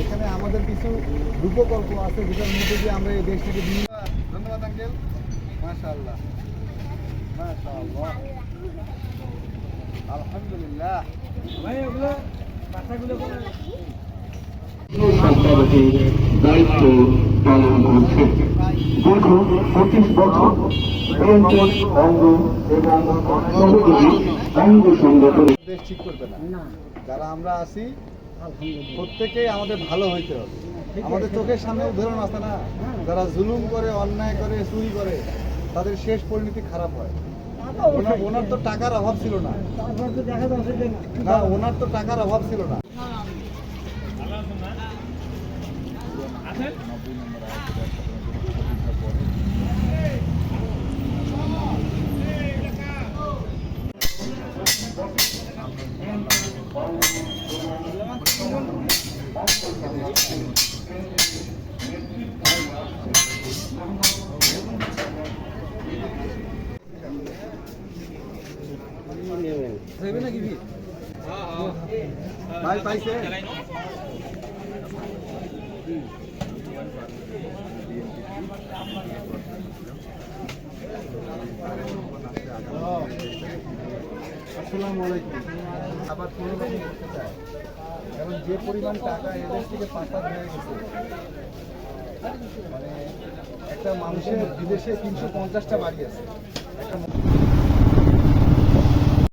এখানে আমাদের কিছু রূপকল্প আছে, যেটার মধ্যে যে আমরা এই দেশটাকে বিভিন্ন ধন্যবাদ, আঙ্কেল। মাশাআল্লাহ। মাশাআল্লাহ। আলহামদুলিল্লাহ। সম্পাদকের দায়িত্ব পালন করছে দীর্ঘ পঁচিশ বছর বিএনপির অঙ্গ এবং সহযোগী অঙ্গ সংগঠন ঠিক করবে না। যারা আমরা আছি প্রত্যেকেই আমাদের ভালো হইতে হবে। আমাদের চোখের সামনে উদাহরণ আছে না যারা জুলুম করে অন্যায় করে চুরি করে তাদের শেষ পরিণতি খারাপ হয়। ওনার তো টাকার অভাব ছিল না। না ওনার তো টাকার অভাব ছিল না। ভাই পাইছে। আসসালামু আলাইকুম। আবার পুনর্বাসন করতে চায়? এবং যে পরিমাণ টাকা এদের থেকে পাচার হয়ে গেছে মানে একটা মানুষের বিদেশে তিনশো পঞ্চাশটা বাড়ি আছে। একটা